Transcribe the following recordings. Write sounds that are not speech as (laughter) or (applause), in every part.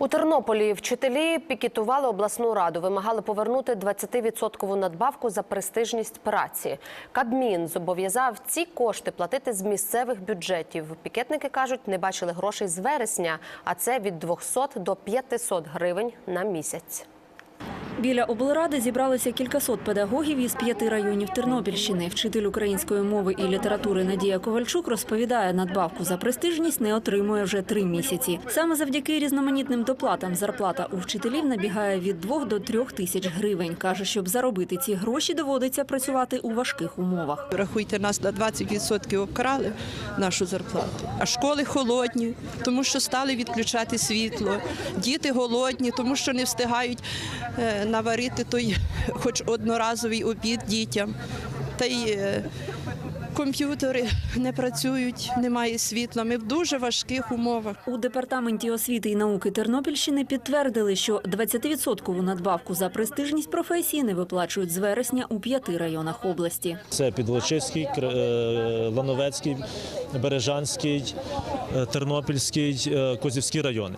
У Тернополі вчителі пікетували обласну раду, вимагали повернути 20% надбавку за престижність праці. Кабмін зобов'язав ці кошти платити з місцевих бюджетів. Пікетники кажуть, не бачили грошей з вересня, а це від 200 до 500 гривень на місяць. Біля облради зібралися кількасот педагогів із п'яти районів Тернопільщини. Вчитель української мови і літератури Надія Ковальчук розповідає, надбавку за престижність не отримує вже три місяці. Саме завдяки різноманітним доплатам зарплата у вчителів набігає від двох до трьох тисяч гривень. каже, щоб заробити ці гроші, доводиться працювати у важких умовах. Рахуйте, нас на 20% обкрали нашу зарплату. А школи холодні, тому що стали відключати світло. Діти голодні, тому що не встигають е, наварити той (laughs) хоч одноразовий обід дітям. Та й е, комп'ютери не працюють, немає світла. Ми в дуже важких умовах. У департаменті освіти і науки Тернопільщини підтвердили, що 20% надбавку за престижність професії не виплачують з вересня у п'яти районах області. Це Підволочиський, Кр- е, Лановецький, Бережанський, е, Тернопільський, е, Козівський райони.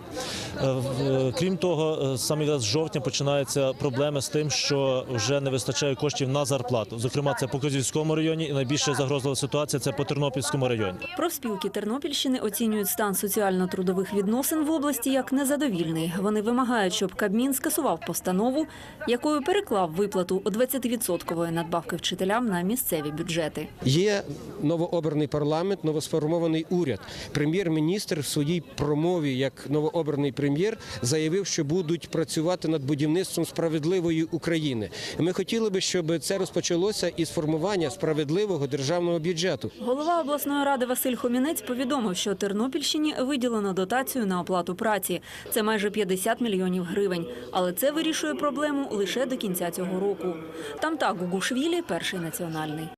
Крім того, саме з жовтня починаються проблеми з тим, що вже не вистачає коштів на зарплату. Зокрема, це по Козівському районі і найбільше загрозлива ситуація це по Тернопільському районі. Профспілки Тернопільщини оцінюють стан соціально-трудових відносин в області як незадовільний. Вони вимагають, щоб Кабмін скасував постанову, якою переклав виплату 20% надбавки вчителям на місцеві бюджети. Є новообраний парламент, новосформований уряд. Прем'єр-міністр в своїй промові, як новообраний прем'єр, заявив, що будуть працювати над будівництвом справедливої України. Ми хотіли би, щоб це розпочалося із формування справедливого державного бюджету. Голова обласної ради Василь Хомінець повідомив, що Тернопільщині виділено дотацію на оплату праці. Це майже 50 мільйонів гривень. Але це вирішує проблему лише до кінця цього року. Там так Гугушвілі – перший національний.